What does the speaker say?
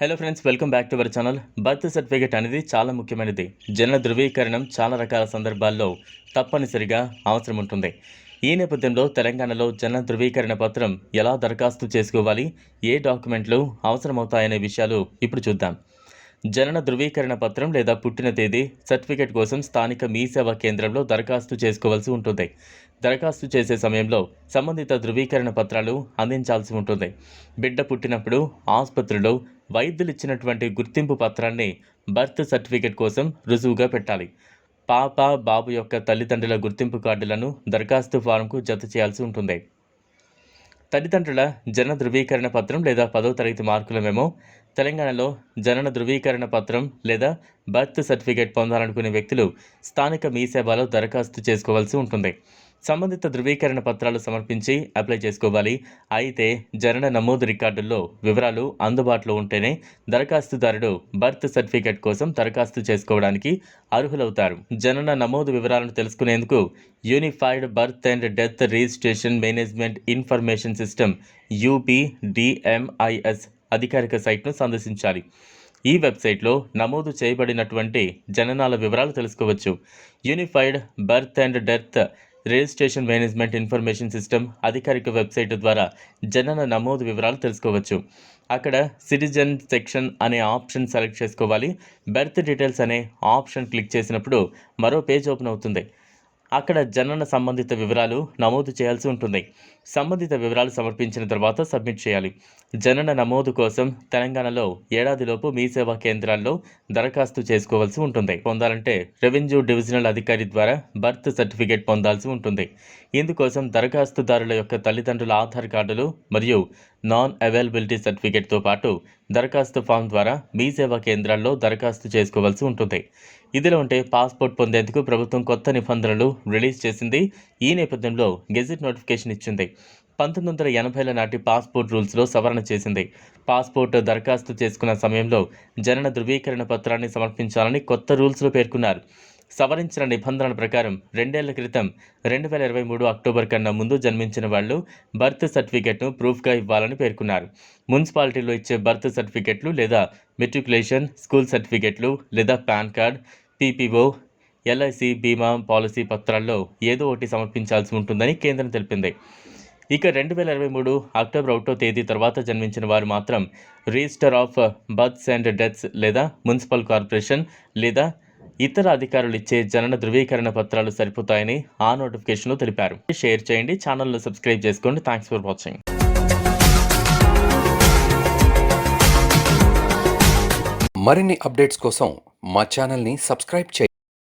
Hello friends welcome back to our channel birth certificate అనేది చాలా ముఖ్యమైనది. జన ధృవీకరణం చాలా రకాల సందర్భాల్లో తప్పనిసరిగా అవసరం ఉంటుంది. ఈ నేపథ్యంలో తెలంగాణలో జన ధృవీకరణ పత్రం ఎలా దరఖాస్తు చేసుకోవాలి? ఏ డాక్యుమెంట్లు అవసరమవుతాయనే విషయాలు ఇప్పుడు చూద్దాం. జనన ధృవీకరణ పత్రం లేదా పుట్టిన తేదీ సర్టిఫికేట్ కోసం స్థానిక మీ సేవా కేంద్రంలో దరఖాస్తు చేసుకోవాల్సి ఉంటుంది. దరఖాస్తు చేసే సమయంలో సంబంధిత ధృవీకరణ పత్రాలు అందించాల్సి ఉంటుంది. బిడ్డ పుట్టినప్పుడు ఆసుపత్రిలో వైద్యులు ఇచ్చినటువంటి గుర్తింపు పత్రాన్ని బర్త్ సర్టిఫికేట్ కోసం రుజువుగా పెట్టాలి. పాప బాబు యొక్క తల్లిదండ్రుల గుర్తింపు కార్డులను దరఖాస్తు ఫారంకు జత చేయాల్సి ఉంటుంది. తల్లిదండ్రుల జనన ధృవీకరణ పత్రం లేదా పదవ తరగతి మార్కుల మేమో తెలంగాణలో జనన ధృవీకరణ పత్రం లేదా బర్త్ సర్టిఫికేట్ పొందాలనుకునే వ్యక్తులు స్థానిక మీ సేవలో దరఖాస్తు చేసుకోవాల్సి ఉంటుంది. సంబంధిత ధృవీకరణ పత్రాలు సమర్పించి అప్లై చేసుకోవాలి. అయితే జనన నమోదు రికార్డుల్లో వివరాలు అందుబాటులో ఉంటేనే దరఖాస్తుదారుడు బర్త్ సర్టిఫికేట్ కోసం దరఖాస్తు చేసుకోవడానికి అర్హులవుతారు. జనన నమోదు వివరాలను తెలుసుకునేందుకు unified birth and death registration management information system UPDMIS అధికారిక సైట్ను సందర్శించాలి. ఈ వెబ్సైట్లో నమోదు చేయబడినటువంటి జననాల వివరాలు తెలుసుకోవచ్చు. Unified birth and death registration management information system అధికారిక వెబ్సైట్ ద్వారా జనన నమోదు వివరాలు తెలుసుకోవచ్చు. అక్కడ సిటిజన్ సెక్షన్ అనే ఆప్షన్ సెలెక్ట్ చేసుకోవాలి. బెర్త్ డీటెయిల్స్ అనే ఆప్షన్ క్లిక్ చేసినప్పుడు మరో పేజ్ ఓపెన్ అవుతుంది. అక్కడ జనన సంబంధిత వివరాలు నమోదు చేయాల్సి ఉంటుంది. సంబంధిత వివరాలు సమర్పించిన తర్వాత సబ్మిట్ చేయాలి. జనన నమోదు కోసం తెలంగాణలో ఏడాదిలోపు మీ సేవా కేంద్రాల్లో దరఖాస్తు చేసుకోవాల్సి ఉంటుంది. పొందాలంటే రెవెన్యూ డివిజనల్ అధికారి ద్వారా బర్త్ సర్టిఫికేట్ పొందాల్సి ఉంటుంది. ఇందుకోసం దరఖాస్తుదారుల యొక్క తల్లిదండ్రుల ఆధార్ కార్డులు మరియు నాన్ అవైలబిలిటీ సర్టిఫికేట్తో పాటు దరఖాస్తు ఫామ్ ద్వారా మీ సేవా కేంద్రాల్లో దరఖాస్తు చేసుకోవాల్సి ఉంటుంది. ఇదిలో ఉంటే పాస్పోర్ట్ పొందేందుకు ప్రభుత్వం కొత్త నిబంధనలు రిలీజ్ చేసింది. ఈ నేపథ్యంలో గెజిట్ నోటిఫికేషన్ ఇచ్చింది. పంతొమ్మిది వందల ఎనభైల నాటి పాస్పోర్ట్ రూల్స్లో సవరణ చేసింది. పాస్పోర్ట్ దరఖాస్తు చేసుకున్న సమయంలో జనన ధృవీకరణ పత్రాన్ని సమర్పించాలని కొత్త రూల్స్లో పేర్కొన్నారు. సవరించిన నిబంధనల ప్రకారం రెండేళ్ళ క్రితం రెండు వేల ఇరవై మూడు అక్టోబర్ కన్నా ముందు జన్మించిన వాళ్ళు బర్త్ సర్టిఫికెట్ను ప్రూఫ్గా ఇవ్వాలని పేర్కొన్నారు. మున్సిపాలిటీలో ఇచ్చే బర్త్ సర్టిఫికెట్లు లేదా మెట్రికులేషన్ స్కూల్ సర్టిఫికెట్లు లేదా పాన్ కార్డ్ పీపీఓ ఎల్ఐసి బీమా పాలసీ పత్రాల్లో ఏదో ఒకటి సమర్పించాల్సి ఉంటుందని కేంద్రం తెలిపింది. ఇక రెండు వేల ఇరవై మూడు అక్టోబర్ ఒకటో తేదీ తర్వాత జన్మించిన వారు మాత్రం register of births and deaths లేదా మున్సిపల్ కార్పొరేషన్ లేదా ఇతర అధికారులు ఇచ్చే జనన ధృవీకరణ పత్రాలు సరిపోతాయని ఆ నోటిఫికేషన్లో తెలిపారు. షేర్ చేయండి ఛానల్ను సబ్స్క్రైబ్ చేసుకోండి. థ్యాంక్స్ ఫర్ వాచింగ్ మరిన్ని అప్డేట్స్ కోసం మా ఛానల్ని సబ్స్క్రైబ్ చేయండి.